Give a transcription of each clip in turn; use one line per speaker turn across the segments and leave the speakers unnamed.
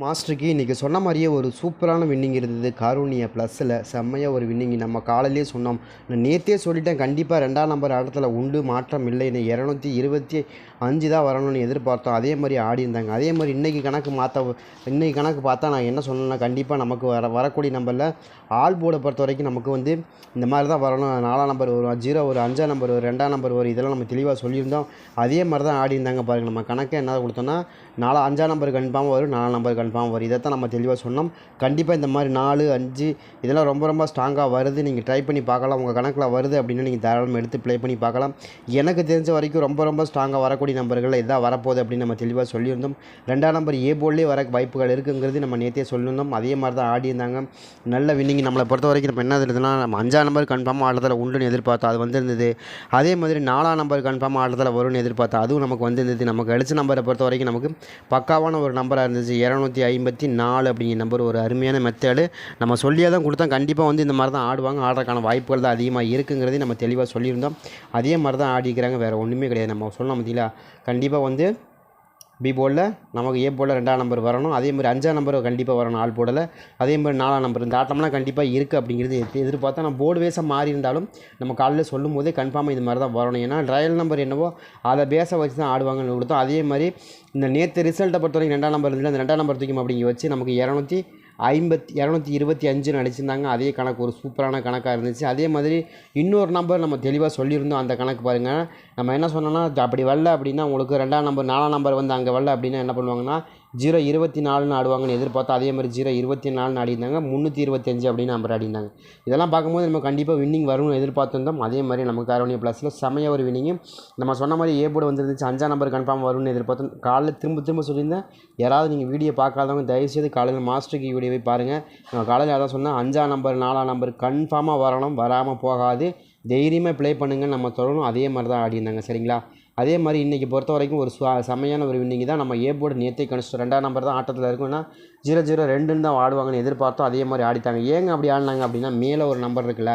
மாஸ்டருக்கு இன்றைக்கி சொன்ன மாதிரியே ஒரு சூப்பரான வின்னிங் இருந்தது. காரூணியா ப்ளஸில் செம்மையாக ஒரு வின்னிங் நம்ம காலையிலே சொன்னோம். நான் நேற்றே சொல்லிட்டேன் கண்டிப்பாக ரெண்டாம் நம்பர் இடத்துல உண்டு மாற்றம் இல்லைன்னு இரநூத்தி இருபத்தி அஞ்சு தான் வரணும்னு எதிர்பார்த்தோம். அதே மாதிரி ஆடி இருந்தாங்க. அதே மாதிரி இன்றைக்கி கணக்கு மாற்ற இன்றைக்கி கணக்கு பார்த்தா நான் என்ன சொன்னேன்னா கண்டிப்பாக நமக்கு வர வரக்கூடிய நம்பரில் ஆல் போர்டை பொறுத்த வரைக்கும் நமக்கு வந்து இந்த மாதிரி தான் வரணும். நாலாம் நம்பர் வரும் ஜீரோ ஒரு அஞ்சாம் நம்பர் வரும் ரெண்டாம் நம்பர் வரும் இதெல்லாம் நம்ம தெளிவாக சொல்லியிருந்தோம். அதே மாதிரி தான் ஆடி இருந்தாங்க பாருங்கள் நம்ம கணக்கை என்ன கொடுத்தோம்னா நாலா அஞ்சாம் நம்பர் கன்ஃபார்ம் வரும். நாலாம் நம்பர் கன்ஃபார்ம் வரும். இதை தான் நம்ம தெளிவாக சொன்னோம். கண்டிப்பாக இந்த மாதிரி நாலு அஞ்சு இதெல்லாம் ரொம்ப ரொம்ப ஸ்ட்ராங்காக வருது. நீங்கள் ட்ரை பண்ணி பார்க்கலாம். உங்கள் கணக்கில் வருது அப்படின்னு நீங்கள் தாராளமாக எடுத்து ப்ளே பண்ணி பார்க்கலாம். எனக்கு தெரிஞ்ச வரைக்கும் ரொம்ப ரொம்ப ஸ்ட்ராங்காக வரக்கூடிய நம்பர்கள் இதான் வரப்போகுது அப்படின்னு நம்ம தெளிவாக சொல்லியிருந்தோம். ரெண்டாம் நம்பர் ஏ போர்ட்லேயே வர வாய்ப்புகள் இருக்குங்கிறது நம்ம நேற்றே சொல்லியிருந்தோம். அதே மாதிரி தான் ஆடி இருந்தாங்க. நல்ல வின்னிங் நம்மளை பொறுத்த வரைக்கும் நம்ம என்ன இருந்ததுன்னா நம்ம அஞ்சாம் நம்பர் கன்ஃபார்மாக ஆட்டத்தில் உண்டுன்னு எதிர்பார்த்தோம். அது வந்திருந்தது. அதே மாதிரி நாலாம் நம்பர் கன்ஃபார்மாக ஆட்டத்தில் வரும்னு எதிர்பார்த்தோம். அதுவும் நமக்கு வந்திருந்தது. நமக்கு அடிச்ச நம்பரை பொறுத்த வரைக்கும் நமக்கு பக்காவான ஒரு நம்பராக இருந்துச்சு. இரநூத்தி ஐம்பத்தி நாலு அப்படிங்கிற நம்பர் ஒரு அருமையான மெத்தேடு நம்ம சொல்லியே தான் கொடுத்தா கண்டிப்பாக வந்து இந்த மாதிரி தான் ஆடுவாங்க. ஆடுறதுக்கான வாய்ப்புகள் தான் அதிகமாக இருக்குங்கிறதையும் நம்ம தெளிவாக சொல்லியிருந்தோம். அதே மாதிரி தான் ஆடிக்கிறாங்க. வேறு ஒன்றுமே கிடையாது. நம்ம சொல்லலாம் பார்த்தீங்களா கண்டிப்பாக வந்து பி போர்டில் நமக்கு ஏ போர்டில் ரெண்டாம் நம்பர் வரணும். அதே மாதிரி அஞ்சாம் நம்பர் கண்டிப்பாக வரணும் ஆள் போர்டில். அதே மாதிரி நாலாம் நம்பர். இந்த ஆட்டம்லாம் கண்டிப்பாக இருக்குது அப்படிங்கிறது எதிர்- எதிர்பார்த்தா நம்ம போர்டு வேஸாக மாறி இருந்தாலும் நம்ம காலையில் சொல்லும் போதே கன்ஃபார்மாக இது மாதிரி தான் வரணும். ஏன்னா ட்ரையல் நம்பர் என்னவோ அதை பேஸை வச்சு தான் ஆடுவாங்கன்னு கொடுத்தோம். அதே மாதிரி இந்த நேற்று ரிசல்ட்டை பொறுத்த வரைக்கும் ரெண்டாம் நம்பர் இருந்துச்சு அந்த ரெண்டாம் நம்பர் தூக்கி அப்படிங்க வச்சு நமக்கு இரநூத்தி ஐம்பத்தி இரநூத்தி இருபத்தி அஞ்சுன்னு அடிச்சிருந்தாங்க. அதே கணக்கு ஒரு சூப்பரான கணக்காக இருந்துச்சு. அதே மாதிரி இன்னொரு நம்பர் நம்ம தெளிவாக சொல்லியிருந்தோம். அந்த கணக்கு பாருங்கள் நம்ம என்ன சொன்னோம்னா அப்படி வரல அப்படின்னா உங்களுக்கு ரெண்டாம் நம்பர் நாலாம் நம்பர் வந்து அங்கே வரல அப்படின்னா என்ன பண்ணுவாங்கன்னா ஜீரோ இருபத்தி நாலுன்னு ஆடுவாங்கன்னு எதிர்பார்த்தா அதே மாதிரி ஜீரோ இருபத்தி நாலுன்னு ஆடிருந்தாங்க முந்நூற்றி இருபத்தஞ்சு அப்படின்னு நம்பர் ஆடிருந்தாங்க இதெல்லாம் பார்க்கும்போது நம்ம கண்டிப்பாக வின்னிங் வரும்னு எதிர்பார்த்திருந்தோம். அதே மாதிரி நமக்கு காரோனியா ப்ளஸில் செமைய ஒரு வின்னிங்கு நம்ம சொன்ன மாதிரி ஏ போர்டு வந்துருந்துச்சு அஞ்சாம் நம்பர் கன்ஃபார்ம் வரும்னு எதிர்பார்த்தோம் காலையில் திரும்ப திரும்ப சொல்லியிருந்தேன். யாராவது நீங்கள் வீடியோ பார்க்காதவங்க தயவுசெய்து காலையில் மாஸ்டருக்கு வீடியோவை பாருங்கள் நான் காலையில் அதான் சொன்னேன் அஞ்சாம் நம்பர் நாலாம் நம்பர் கன்ஃபார்மாக வரணும் வராமல் போகாது. தைரியமாக ப்ளே பண்ணுங்கள் நம்ம சொல்லணும். அதே மாதிரி தான் ஆடியிருந்தாங்க சரிங்களா? அதே மாதிரி இன்றைக்கி பொறுத்த வரைக்கும் ஒரு சுவா செமையான ஒரு வின்னிங் தான். நம்ம ஏ போர்டு நேற்றே கணிச்சிட்டோம் ரெண்டாம் நம்பர் தான் ஆட்டத்தில் இருக்குன்னா ஜீரோ ஜீரோ ரெண்டுன்னு தான் ஆடுவாங்கன்னு எதிர்பார்த்தோம் அதே மாதிரி ஆடிட்டாங்க. ஏங்க அப்படி ஆடினாங்க அப்படின்னா மேலே ஒரு நம்பர் இருக்குல்ல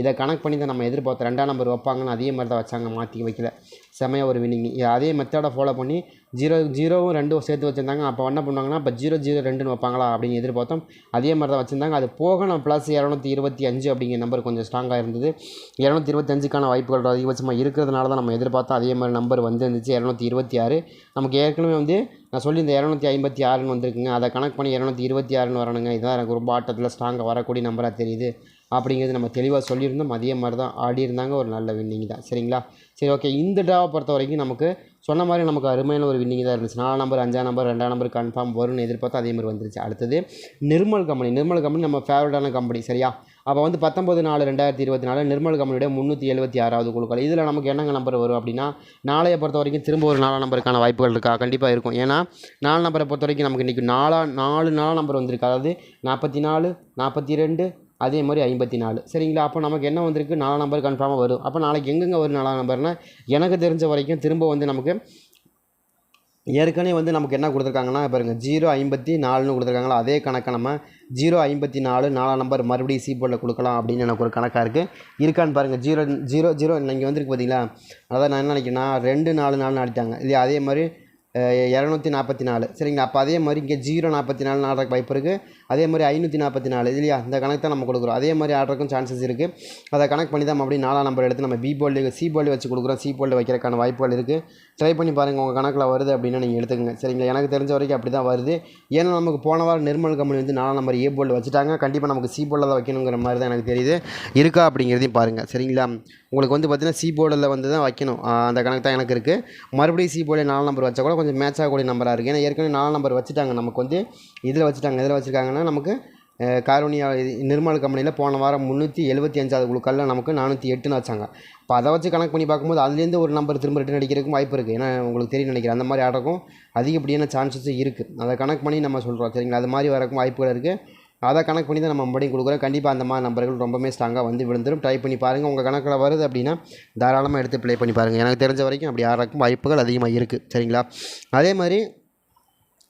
இதை கனெக்ட் பண்ணி தான் நம்ம எதிர்பார்த்தோம். ரெண்டாம் நம்பர் வைப்பாங்கன்னு அதே மாதிரி தான் வச்சாங்க மாற்றி வைக்கல. செமையாக ஒரு வின்னிங் அதே மெத்தடை ஃபாலோ பண்ணி ஜீரோ ஜீரோவும் ரெண்டும் சேர்த்து வச்சுருந்தாங்க. அப்போ என்ன பண்ணுவாங்கன்னா இப்போ ஜீரோ ஜீரோ ரெண்டுன்னு வைப்பாங்களா அப்படின்னு எதிர்பார்த்தோம். அதே மாதிரி தான் வச்சுருந்தாங்க. அது போக நம்ம ப்ளஸ் இரநூத்தி இருபத்தி அஞ்சு அப்படிங்கிற நம்பர் கொஞ்சம் ஸ்ட்ராங்காக இருந்தது. இரநூத்தி இருபத்தஞ்சுக்கான வாய்ப்புகள் அதிகபட்சமாக இருக்கிறதுனால தான் நம்ம எதிர்பார்த்தோம். அதே மாதிரி நம்பர் வந்து இருந்துச்சு இரநூத்தி இருபத்தி ஆறு. நமக்கு ஏற்கனவே வந்து நான் சொல்லி இந்த இரநூத்தி ஐம்பத்தி ஆறுன்னு வந்திருக்குங்க. அதை கணக்கு பண்ணி இரநூத்தி இருபத்தி ஆறுன்னு வரணுங்க. இதுதான் எனக்கு ரொம்ப ஆட்டத்தில் ஸ்ட்ராங்காக வரக்கூடிய நம்பராக தெரியுது. அப்படிங்கிறது நம்ம தெளிவாக சொல்லியிருந்தோம். அதே மாதிரி தான் ஆடி இருந்தாங்க. ஒரு நல்ல வின்னிங் தான். சரிங்களா? சரி ஓகே இந்த ட்ராவை பொறுத்த வரைக்கும் நமக்கு சொன்ன மாதிரி நமக்கு அருமையான ஒரு வின்னிங் தான் இருந்துச்சு. நாலு நம்பர் அஞ்சாம் நம்பர் ரெண்டாம் நம்பர் கன்ஃபார்ம் வரும்னு எதிர்பார்த்து அதே மாதிரி வந்துருச்சு. அடுத்தது நிர்மல் கம்பெனி. நிர்மல் கம்பெனி நம்ம ஃபேவரட்டான கம்பெனி சரியா? அப்போ வந்து பத்தொம்பது நாலு ரெண்டாயிரத்தி இருபத்தி நாலு நிர்மல் கம்பெனியுடைய முந்நூற்றி எழுபத்தி ஆறாவது குழுக்கள். இதில் நமக்கு என்னங்க நம்பர் வரும் அப்படின்னா நாளைய பொறுத்த வரைக்கும் திரும்ப ஒரு நாலாம் நம்பருக்கான வாய்ப்புகள் இருக்கா? கண்டிப்பாக இருக்கும். ஏன்னா நாலு நம்பரை பொறுத்த வரைக்கும் நமக்கு இன்றைக்கி நாலா நாலு நாலாம் நம்பர் வந்திருக்கு. அதாவது நாற்பத்தி நாலு நாற்பத்தி ரெண்டு அதே மாதிரி ஐம்பத்தி நாலு சரிங்களா? அப்போ நமக்கு என்ன வந்திருக்கு? நாலாம் நம்பர் கன்ஃபார்மாக வரும். அப்போ நாளைக்கு எங்கெங்கே வரும் நாலாம் நம்பர்னா எனக்கு தெரிஞ்ச வரைக்கும் திரும்ப வந்து நமக்கு ஏற்கனவே வந்து நமக்கு என்ன கொடுத்துருக்காங்கன்னா பாருங்கள் ஜீரோ ஐம்பத்தி நாலுன்னு கொடுத்துருக்காங்களா? அதே கணக்கை நம்ம ஜீரோ ஐம்பத்தி நாலு நாலாம் நம்பர் மறுபடியும் சீபோர்டில் கொடுக்கலாம் அப்படின்னு எனக்கு ஒரு கணக்காக இருக்குது இருக்கான்னு பாருங்கள் ஜீரோ ஜீரோ ஜீரோ இங்கே வந்திருக்கு பார்த்தீங்களா அதான் நான் என்ன நினைக்கிறேன்னா ரெண்டு நாலு நாலுன்னு அடித்தாங்க இல்லையா அதே மாதிரி இரநூத்தி நாற்பத்தி நாலு. சரிங்களா? அப்போ அதே மாதிரி இங்கே ஜீரோ நாற்பத்தி நாலு ஆடுறதுக்கு வாய்ப்பு இருக்குது அதே மாதிரி ஐநூற்றி நாற்பத்தி நாலு இல்லையா? இந்த கணக்கு தான் நம்ம கொடுக்குறோம். அதே மாதிரி ஆர்டருக்கும் சான்சஸ் இருக்குது அதை கணக்கு பண்ணி தான் அப்படி நாலாம் நம்பர் எடுத்து நம்ம பி போல்டு சி போல்டு வச்சு கொடுக்குறோம். சி போல்டு வைக்கிறதுக்கான வாய்ப்புகள் இருக்குது ட்ரை பண்ணி பாருங்கள் உங்கள் கணக்கில் வருது அப்படின்னா நீங்கள் எடுத்துக்கங்க. சரிங்களா? எனக்கு தெரிஞ்ச வரைக்கும் அப்படி தான் வருது. ஏன்னா நமக்கு போன வாரம் நிர்மல் கம்பெனி வந்து நாலாம் நம்பர் ஏ போல்டு வச்சுட்டாங்க. கண்டிப்பாக நமக்கு சி போல்டில் தான் வைக்கணுங்கிற மாதிரி தான் எனக்கு தெரியுது. இருக்கா அப்படிங்கிறதையும் பாருங்கள் சரிங்களா? உங்களுக்கு வந்து பார்த்திங்கன்னா சி போர்டில் வந்து தான் வைக்கணும். அந்த கணக்கு தான் எனக்கு இருக்குது மறுபடியும் சி போர்டில் நாலு நம்பர் வச்சா கூட கொஞ்சம் மேட்ச் ஆகக்கூடிய நம்பராக இருக்குது ஏன்னா ஏற்கனவே நாலு நம்பர் வச்சுட்டாங்க நமக்கு வந்து. இதில் வச்சுட்டாங்க இதில் வச்சுருக்காங்கன்னா நமக்கு காரோனியா இது நிர்மல் கம்பெனியில் போன வாரம் முந்நூற்றி எழுபத்தி அஞ்சாவது குழுக்களில் நமக்கு நானூற்றி எட்டுன்னு வச்சாங்க. இப்போ அதை வச்சு கணக்கு பண்ணி பார்க்கும்போது அதுலேருந்து ஒரு நம்பர் திரும்ப ரிட்டன் அடிக்கிறதுக்கும் வாய்ப்பு இருக்குது ஏன்னா உங்களுக்கு தெரியும் நினைக்கிறேன். அந்த மாதிரி ஆடுறக்கும் அதிகப்படியான சான்சஸும் இருக்குது அதை கணக்கு பண்ணி நம்ம சொல்கிறோம் சரிங்களா? அது மாதிரி வரக்கும் வாய்ப்புகள் இருக்குது அதை கணக்கு பண்ணி தான் நம்ம மறுபடியும் கொடுக்குறோம். கண்டிப்பாக அந்த மாதிரி நம்பர்கள் ரொம்பவே ஸ்ட்ராங்காக வந்து விழுந்துடும் ட்ரை பண்ணி பாருங்கள் உங்கள் கணக்கில் வருது அப்படின்னா தாராளமாக எடுத்து ப்ளே பண்ணி பாருங்கள் எனக்கு தெரிஞ்ச வரைக்கும் அப்படி ஆடுறக்கும் வாய்ப்புகள் அதிகமாக இருக்குது சரிங்களா? அதே மாதிரி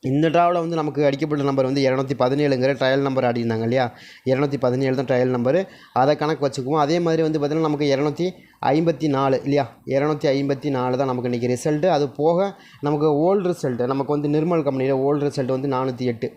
இந்த ட்ராவில் வந்து நமக்கு அடிக்கப்பட்ட நம்பர் வந்து இரநூத்தி பதினேழுங்கிற ட்ரையல் நம்பர் ஆடிருந்தாங்க இல்லையா? இரநூத்தி பதினேழு தான் ட்ரையல் நம்பரு அதை கணக்கு வச்சுக்குவோம். அதே மாதிரி வந்து பார்த்திங்கன்னா நமக்கு இரநூத்தி ஐம்பத்தி நாலு இல்லையா? இரநூத்தி ஐம்பத்தி நாலு தான் நமக்கு இன்றைக்கி ரிசல்ட்டு அது போக நமக்கு ஓல்டு ரிசல்ட்டு நமக்கு வந்து நிர்மல் கம்பெனியில் ஓல்டு ரிசல்ட் வந்து நானூற்றி எட்டு.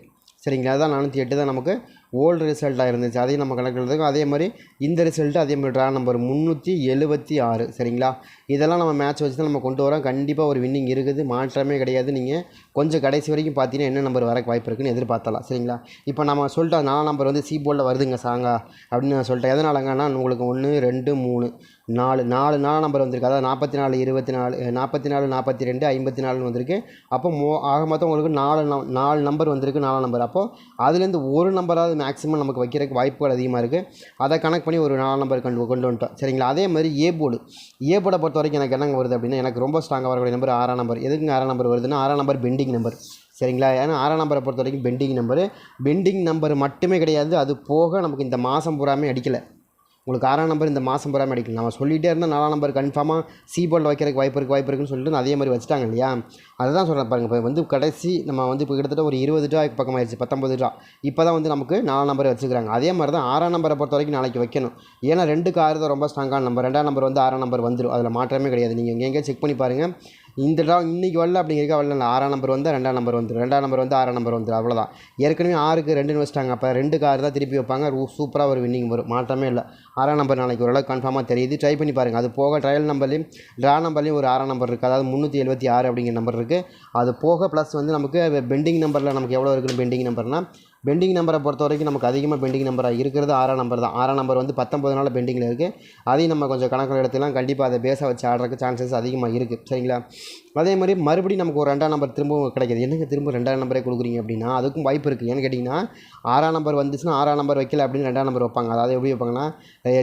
சரிங்களா? அதான் நானூற்றி எட்டு தான் நமக்கு ஓல்டு ரிசல்ட்டாக இருந்துச்சு. அதையும் நம்ம கணக்கு அதே மாதிரி இந்த ரிசல்ட்டு அதே மாதிரி ட்ரா நம்பர் முந்நூற்றி எழுபத்தி ஆறு. சரிங்களா? இதெல்லாம் நம்ம மேட்ச் வச்சு தான் நம்ம கொண்டு வரோம். கண்டிப்பாக ஒரு வின்னிங் இருக்குது. மாற்றமே கிடையாது. நீங்கள் கொஞ்சம் கடைசி வரைக்கும் பார்த்தீங்கன்னா என்ன நம்பர் வரக்கு வாய்ப்பு இருக்குன்னு எதிர்பார்த்தலாம் சரிங்களா? இப்போ நம்ம சொல்லிட்டோம் நாலாம் நம்பர் வந்து சி போர்டில் வருதுங்க சாங்கா அப்படின்னு நான் சொல்லிட்டேன். எதனாலங்கன்னா உங்களுக்கு ஒன்று ரெண்டு மூணு. நாலு நாலு நாலு நம்பர் வந்திருக்கு. அதாவது நாற்பத்தி நாலு இருபத்தி நாலு நாற்பத்தி நாலு நாற்பத்தி ரெண்டு ஐம்பத்தி நாலுன்னு வந்திருக்கு. அப்போ மோ ஆக மொத்தம் உங்களுக்கு நாலு நம் நாலு நம்பர் வந்திருக்கு நாலாம் நம்பர் அப்போது அதுலேருந்து ஒரு நம்பராவது மேக்ஸிமம் நமக்கு வைக்கிறதுக்கு வாய்ப்புகள் அதிகமாக இருக்குது அதை கனெக்ட் பண்ணி ஒரு நாலு நம்பர் கொண்டு கொண்டு வந்துட்டோம். சரிங்களா? அதே மாதிரி ஏ போர்டு ஏ போர்டை பொறுத்த வரைக்கும் எனக்கு என்னங்க வருது அப்படின்னா எனக்கு ரொம்ப ஸ்ட்ராங்காக வரக்கூடிய நம்பர் ஆறாம் நம்பர் எதுக்குங்க ஆறாம் நம்பர் வருதுன்னா ஆறாம் நம்பர் பெண்டிங் நம்பர் சரிங்களா? ஏன்னா ஆறாம் நம்பரை பொறுத்த வரைக்கும் பெண்டிங் நம்பரு பெண்டிங் நம்பர் மட்டுமே கிடையாது. அது போக நமக்கு இந்த மாதம் பூராமே அடிக்கலை. உங்களுக்கு ஆறாம் நம்பர் இந்த மாதம் பூரா அடிக்கணும். நம்ம சொல்லிகிட்டே இருந்தால் நாலாம் நம்பர் கன்ஃபார்மாக சி போர்டில் வைக்கிறதுக்கு வாய்ப்பு இருக்குது வாய்ப்பு இருக்குன்னு சொல்லிட்டு அதே மாதிரி வச்சுட்டாங்க இல்லையா? அதுதான் சொல்கிறேன் பாருங்கள் இப்போ வந்து கடைசி நம்ம வந்து இப்போ கிட்டத்தட்ட ஒரு இருபது ரூபா பக்கமாயிருச்சு பத்தொம்பது ரூபா இப்போ தான் வந்து நமக்கு நாலாம் நம்பர் வச்சுக்கிறாங்க அதே மாதிரி தான் ஆறாம் நம்பரை பொறுத்த வரைக்கும் நாளைக்கு வைக்கணும். ஏன்னா ரெண்டுக்கு ஆறு தான் ரொம்ப ஸ்ட்ராங்கான நம்பர் ரெண்டாம் நம்பர் வந்து ஆறாம் நம்பர் வந்துடும் அதில் மாற்றமே கிடையாது. நீங்கள் எங்கெங்கே செக் பண்ணி பாருங்கள் இந்த ட்ரா இன்றைக்கி வரல அப்படிங்கிறக்க வரல. ஆறாம் நம்பர் வந்து ரெண்டாம் நம்பர் வந்து ரெண்டாம் நம்பர் வந்து ஆறாம் நம்பர் வந்துடும் அவ்வளோதான் ஏற்கனவே ஆறுக்கு ரெண்டுன்னு வச்சிட்டாங்க அப்போ ரெண்டுக்கு கார் தான் திருப்பி வைப்பாங்க. சூப்பராக ஒரு வின்னிங் வரும். மாற்றமே இல்லை. ஆறாம் நம்பர் நாளைக்கு ஓரளவுக்கு கன்ஃபார்மாக தெரியுது. ட்ரை பண்ணி பாருங்கள் அது போக ட்ரையல் நம்பர்லேயும் ட்ரா நம்பர்லேயும் ஒரு ஆறாம் நம்பர் இருக்குது அதாவது முந்நூற்றி எழுபத்தி ஆறு அப்படிங்கிற நம்பர் இருக்குது அது போக ப்ளஸ் வந்து நமக்கு பெண்டிங் நம்பரில் நமக்கு எவ்வளோ இருக்குன்னு பெண்டிங் நம்பர்னால் பெண்டிங் நம்பரை பொறுத்த வரைக்கும் நமக்கு அதிகமாக பெண்டிங் நம்பராக இருக்கிறது. ஆறாம் நம்பர் தான். ஆறாம் நம்பர் வந்து பத்தொம்பது நாள் பெண்டிங்கில் இருக்குது அதையும் நம்ம கொஞ்சம் கணக்கில் எடுத்துலாம் கண்டிப்பாக அதை பேஸாக வச்சு ஆடுறதுக்கு சான்சஸ் அதிகமாக இருக்குது சரிங்களா? அதே மாதிரி மறுபடியும் நமக்கு ஒரு ரெண்டாம் நம்பர் திரும்பவும் கிடைக்கிது. என்னங்க திரும்ப ரெண்டாம் நம்பரே கொடுக்குறீங்க அப்படின்னா அதுக்கும் வாய்ப்பு இருக்குது ஏன்னு கேட்டிங்கன்னா ஆறாம் நம்பர் வந்துச்சுன்னா ஆறாம் நம்பர் வைக்கல அப்படின்னு ரெண்டாம் நம்பர் வைப்பாங்க. அதாவது எப்படி வைப்பாங்கன்னா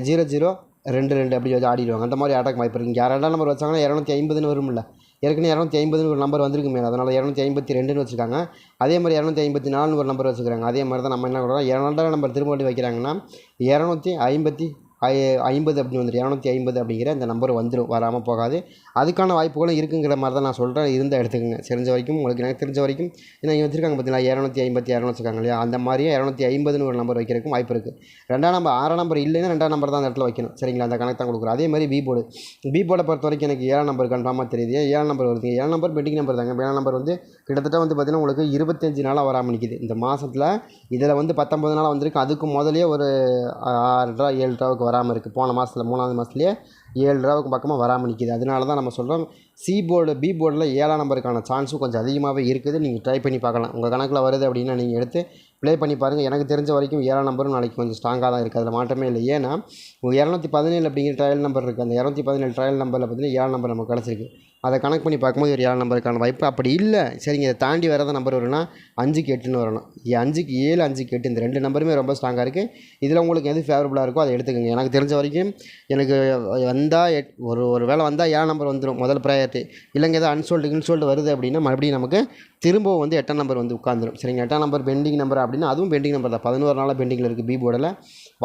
ஜீரோ ஜீரோ ரெண்டு ரெண்டு அப்படி வச்சு ஆடிடுவாங்க. அந்த மாதிரி ஆட்டக்கு வாய்ப்பு இருக்குது இங்கே ரெண்டாம் நம்பர் வச்சாங்கன்னா இரநூத்தி ஐம்பதுன்னு வரும்ல. ஏற்கனவே இரநூத்தி ஐம்பதுன்னு ஒரு நம்பர் வந்திருக்கு மேலே அதனால் இரநூத்தி ஐம்பத்தி ரெண்டுன்னு வச்சுருக்காங்க. அதே மாதிரி இரநூத்தி ஐம்பத்தி நாலுன்னு ஒரு நம்பர் வச்சுக்கிறாங்க அதே மாதிரி தான் நம்ம என்ன பண்ணுறோம் இரநூறாம் நம்பர் திரும்ப வண்டி வைக்கிறாங்கன்னா இரநூத்தி ஐம்பத்தி ஐம்பது அப்படின்னு வந்துடும் இரநூத்தி ஐம்பது அப்படிங்கிற அந்த நம்பர் வந்துடும் வராமல் போகாது. அதுக்கான வாய்ப்புகளும் இருக்குங்கிற மாதிரி தான் நான் சொல்கிறேன் இருந்தால் எடுத்துக்கோங்க. தெரிஞ்ச வரைக்கும் உங்களுக்கு எனக்கு தெரிஞ்ச வரைக்கும் ஏன்னா இங்கே வச்சுருக்காங்க பார்த்தீங்களா இரநூத்தி ஐம்பத்தி இரநூறு வச்சுருக்காங்க இல்லையா? அந்த மாதிரியே இரநூத்தி ஐம்பதுன்னு ஒரு நம்பர் வைக்கிறதுக்கும் வாய்ப்பு இருக்குது ரெண்டாம் நம்பர் ஆறாம் நம்பர் இல்லைன்னா ரெண்டாம் நம்பர் தான் அந்த இடத்துல வைக்கணும். சரிங்களா? அந்த கணக்கு தான் கொடுக்குறோம் அதே மாதிரி பி போர்டு பி போர்டை பொறுத்த வரைக்கும் எனக்கு ஏழாம் நம்பர் கன்ஃபார்மாக தெரியுது. ஏழாம் நம்பர் வருது? ஏழாம் நம்பர் பெண்டிங் நம்பர் தாங்க. ஏழாம் நம்பர் வந்து கிட்டத்தட்ட வந்து பார்த்திங்கன்னா உங்களுக்கு இருபத்தஞ்சு நாளாக வராமல் நிற்கிது இந்த மாதத்தில் இதில் வந்து பத்தொம்பது நாளாக வந்திருக்கு. அதுக்கு முதலே ஒரு ஆறு ரூபா ஏழு ரூபாவுக்கு வராமல் இருக்குது. போன மாதத்தில் மூணாவது மாதத்துலேயே ஏழு ரூபாவுக்கு பக்கமாக வராமல் நிற்கிது அதனால தான் நம்ம சொல்கிறோம் சி போர்டு பி போர்டில் ஏழாம் நம்பருக்கான சான்ஸும் கொஞ்சம் அதிகமாகவே இருக்குது. நீங்கள் ட்ரை பண்ணி பார்க்கலாம். உங்கள் கணக்கில் வருது அப்படின்னா நீங்கள் எடுத்து ப்ளே பண்ணி பாருங்கள் எனக்கு தெரிஞ்ச வரைக்கும் ஏழாம் நம்பரும் நாளைக்கு கொஞ்சம் ஸ்ட்ராங்காக தான் இருக்குது. அதில் மாற்றமே இல்லை. ஏன்னா இரநூத்தி பதினேழு அப்படிங்கிற ட்ரையல் நம்பர் இருக்குது அந்த இரநூத்தி பதினேழு ட்ரையல் நம்பரில் பார்த்தீங்கன்னா ஏழாம் நம்பர் நமக்கு கிடச்சிருக்கு. அதை கணக்கு பண்ணி பார்க்கும்போது ஒரு ஏழு நம்பருக்கான வாய்ப்பு. அப்படி இல்லை. சரிங்க இதை தாண்டி வரத நம்பர் வரும்னா அஞ்சுக்கு எட்டுன்னு வரணும். அஞ்சுக்கு ஏழு அஞ்சுக்கு எட்டு இந்த ரெண்டு நம்பருமே ரொம்ப ஸ்ட்ராங்காக இருக்குது இதில் உங்களுக்கு எது ஃபேவரபுளாக இருக்கோ அதை எடுத்துக்கோங்க. எனக்கு தெரிஞ்ச வரைக்கும் எனக்கு வந்தால் எட் ஒரு ஒரு வேளை வந்தால் ஏழு நம்பர் வந்துடும் முதல் ப்ரையாரிட்டி இல்லைங்க ஏதோ அன்சோல்டு இன்சோல்டு வருது அப்படின்னா மறுபடியும் நமக்கு திரும்பவும் வந்து எட்டாம் நம்பர் வந்து உட்காந்துரும் சரிங்க எட்டாம் நம்பர் பெண்டிங் நம்பர் அப்படின்னா அதுவும் பெண்டிங் நம்பர் தான். பதினோரு நாளாக பெண்டிங்கில் இருக்குது பி போர்டில்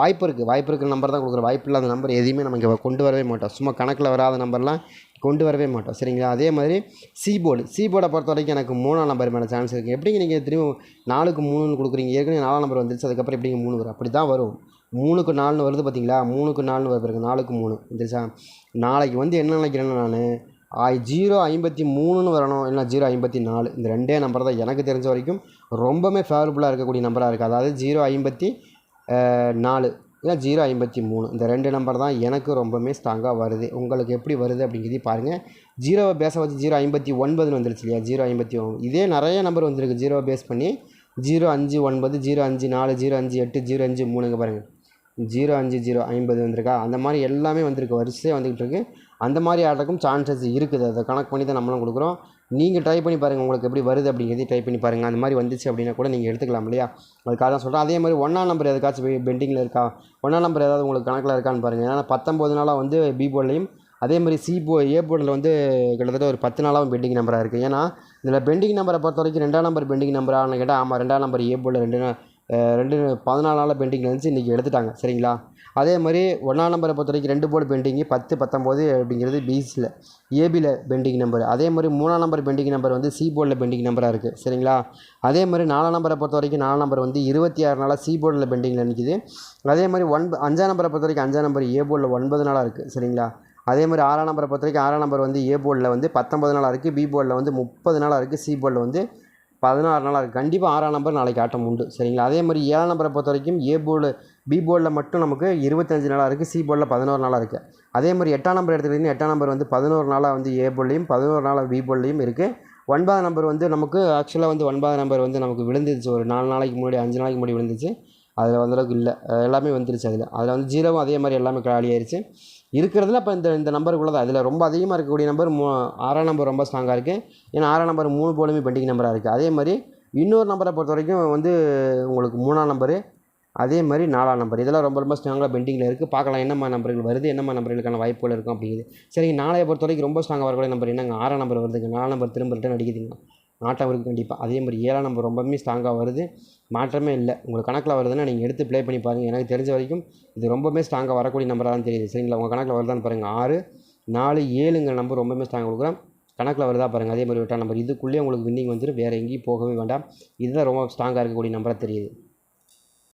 வாய்ப்பு இருக்குது வாய்ப்பு இருக்கிற நம்பர் தான் கொடுக்குற. வாய்ப்பு இல்லாத நம்பர் எதையுமே நம்ம இங்கே கொண்டு வரவே மாட்டோம். சும்மா கணக்கில் வராத நம்பர்லாம் கொண்டு வரவே மாட்டோம். சரிங்களா? அதே மாதிரி சி போர்டு சி போர்டை பொறுத்த வரைக்கும் எனக்கு மூணாம் நம்பர் மேலே சான்ஸ் இருக்குது எப்படிங்க நீங்கள் திரும்ப நாலுக்கு மூணுன்னு கொடுக்குறீங்க? ஏற்கனவே நாலாம் நம்பர் வந்துருச்சு. அதுக்கப்புறம் எப்படிங்க மூணு வரும்? அப்படி தான் வரும். மூணுக்கு நாலுன்னு வருது பார்த்தீங்களா மூணுக்கு நாலுன்னு வருது நாலுக்கு மூணு. வந்துருச்சா நாளைக்கு வந்து என்ன நினைக்கிறேன்னா நான் ஆய் ஜீரோ ஐம்பத்தி மூணுன்னு வரணும். இல்லைனா ஜீரோ ஐம்பத்தி நாலு. இந்த ரெண்டே நம்பர் தான் எனக்கு தெரிஞ்ச வரைக்கும் ரொம்பவுமே ஃபேவரபுளாக இருக்கக்கூடிய நம்பராக இருக்குது அதாவது ஜீரோ ஐம்பத்தி நாலு. இல்லை ஜீரோ ஐம்பத்தி மூணு. இந்த ரெண்டு நம்பர் தான் எனக்கு ரொம்பவுமே ஸ்ட்ராங்காக வருது. உங்களுக்கு எப்படி வருது அப்படிங்கிறதையும் பாருங்கள் ஜீரோவை பேஸை வச்சு ஜீரோ ஐம்பத்தி ஒன்பதுன்னு வந்துருச்சு இல்லையா? ஜீரோ ஐம்பத்தி இதே நிறைய நம்பர் வந்துருக்கு. ஜீரோவை பேஸ் பண்ணி ஜீரோ அஞ்சு ஒன்பது ஜீரோ அஞ்சு நாலு ஜீரோ அஞ்சு எட்டு ஜீரோ அஞ்சு மூணுங்க பாருங்கள் ஜீரோ அஞ்சு ஜீரோ ஐம்பது வந்திருக்கா? அந்த மாதிரி எல்லாமே வந்திருக்கு. வரிசையாக வந்துக்கிட்டு இருக்குது அந்த மாதிரி ஆடுறதுக்கும் சான்சஸ் இருக்குது. அதை கணக்கு பண்ணி தான் நம்மளும் கொடுக்குறோம். நீங்கள் ட்ரை பண்ணி பாருங்கள் உங்களுக்கு எப்படி வருது அப்படிங்கிறதையும் ட்ரை பண்ணி பாருங்கள் அந்த மாதிரி வந்துச்சு அப்படின்னா கூட நீங்கள் எடுத்துக்கலாம் இல்லையா? அதுக்காக தான் சொல்கிறேன் அதே மாதிரி ஒன்றாம் நம்பர் எதுக்காச்சும் பெண்டிங்கில் இருக்கா? ஒன்றாம் நம்பர் ஏதாவது உங்களுக்கு கணக்கில் இருக்கான்னு பாருங்கள் ஏன்னா பத்தொம்பது நாளாக வந்து பி போர்ட்லேயும் அதே மாதிரி சி போ ஏ போர்டில் வந்து கிட்டத்தட்ட ஒரு பத்து நாளாகவும் பெண்டிங் நம்பராக இருக்குது ஏன்னா இதில் பெண்டிங் நம்பரை பொறுத்த வரைக்கும் ரெண்டாம் நம்பர் பெண்டிங் நம்பரானு கேட்டால் ஆமாம் ரெண்டாம் நம்பர் ஏ போர்டில் ரெண்டு ரெண்டு பதினாலு நாளில் பெயிண்டிங் இருந்துச்சு இன்றைக்கி எடுத்துட்டாங்க. சரிங்களா? அதே மாதிரி ஒன்றாம் நம்பரை பொறுத்த வரைக்கும் ரெண்டு போர்டு பெண்டிங்கு பத்து பத்தொம்போது அப்படிங்கிறது பிசியில் ஏபியில் பெண்டிங் நம்பர் அதே மாதிரி மூணாம் நம்பர் பெண்டிங் நம்பர் வந்து சி போர்டில் பெண்டிங் நம்பராக இருக்குது சரிங்களா? அதே மாதிரி நாலாம் நம்பரை பொறுத்த வரைக்கும் நாலாம் நம்பர் வந்து இருபத்தி ஆறு நாளாக சி போர்டில் பெண்டிங்கில் நிற்கிது அதே மாதிரி ஒன் அஞ்சாம் நம்பரை பொறுத்த வரைக்கும் அஞ்சாம் நம்பர் ஏ போர்டில் ஒன்பது நாளாக இருக்குது சரிங்களா? அதே மாதிரி ஆறாம் நம்பரை பொறுத்த வரைக்கும் ஆறாம் நம்பர் வந்து ஏ போர்டில் வந்து பத்தொம்பது நாளாக இருக்குது பி போர்டில் வந்து முப்பது நாளாக இருக்குது சி போர்டில் வந்து பதினாறு நாளாக இருக்குது கண்டிப்பாக ஆறாம் நம்பர் நாளைக்கு ஆட்டம் உண்டு. சரிங்களா? அதே மாதிரி ஏழாம் நம்பரை பொறுத்த வரைக்கும் ஏ போர்டு பி போர்டில் மட்டும் நமக்கு இருபத்தஞ்சு நாளாக இருக்குது சி போர்டில் பதினோரு நாளாக இருக்குது அதே மாதிரி எட்டாம் நம்பர் எடுத்துக்கிட்டிங்கன்னா எட்டாம் நம்பர் வந்து பதினோரு நாளாக வந்து ஏ போர்ட்லேயும் பதினோரு நாளாக பி போர்ட்லேயும் இருக்குது ஒன்பதாம் நம்பர் வந்து நமக்கு ஆக்சுவலாக வந்து ஒன்பதாம் நம்பர் வந்து நமக்கு விழுந்துருச்சு. ஒரு நாலு நாளைக்கு முன்னாடி அஞ்சு நாளைக்கு முன்னாடி விழுந்துச்சு அதில் அந்தளவுக்கு இல்லை. எல்லாமே வந்துருச்சு அதில். அதில் வந்து ஜீரோவும் அதே மாதிரி எல்லாமே காலி ஆயிடுச்சு இருக்கிறதுல இப்போ இந்த இந்த நம்பருக்குள்ளே தான். இதில் ரொம்ப அதிகமாக இருக்கக்கூடிய நம்பர் மூ ஆறாம் நம்பர் ரொம்ப ஸ்ட்ராங்காக இருக்குது ஏன்னா ஆறாம் நம்பர் மூணு போலுமே பெண்டிங் நம்பராக இருக்குது அதே மாதிரி இன்னொரு நம்பரை பொறுத்த வரைக்கும் வந்து உங்களுக்கு மூணாம் நம்பரு அதே மாதிரி நாலாம் நம்பர். இதெல்லாம் ரொம்ப ரொம்ப ஸ்ட்ராங்காக பெண்டிங்கில் இருக்குது பார்க்கலாம் என்னம்மா நம்பர்கள் வருது என்னம்மா நம்பர்களுக்கான வாய்ப்புகள் இருக்கும் அப்படிங்குது. சரிங்க நாளைய பொறுத்த வரைக்கும் ரொம்ப ஸ்ட்ராங்காக வரக்கூடிய நம்பர் என்னங்க? ஆறாம் நம்பர் வருதுங்க. நாலாம் நம்பர் திரும்ப ரிட்டன் அடிக்குதுங்க. நாட்டம் இருக்குது கண்டிப்பாக அதே மாதிரி ஏழாம் நம்பர் ரொம்பவுமே ஸ்ட்ராங்காக வருது. மாற்றமே இல்லை. உங்களுக்கு கணக்கில் வருதுன்னா நீங்கள் எடுத்து ப்ளே பண்ணி பாருங்கள் எனக்கு தெரிஞ்ச வரைக்கும் இது ரொம்பவுமே ஸ்ட்ராங்காக வரக்கூடிய நம்பராக தான் தெரியுது. சரிங்களா? உங்கள் கணக்கில் வருதான்னு பாருங்கள் ஆறு நாலு ஏழுங்கிற நம்பர் ரொம்பவுமே ஸ்ட்ராங்காக கொடுக்குறேன். கணக்கில் வருதா பாருங்கள் அதே மாதிரி எட்டாம் நம்பர் இதுக்குள்ளேயே உங்களுக்கு வின்னிங் வந்துட்டு வேறு எங்கேயும் போகவே வேண்டாம். இதுதான் ரொம்ப ஸ்ட்ராங்காக இருக்கக்கூடிய நம்பராக தெரியுது.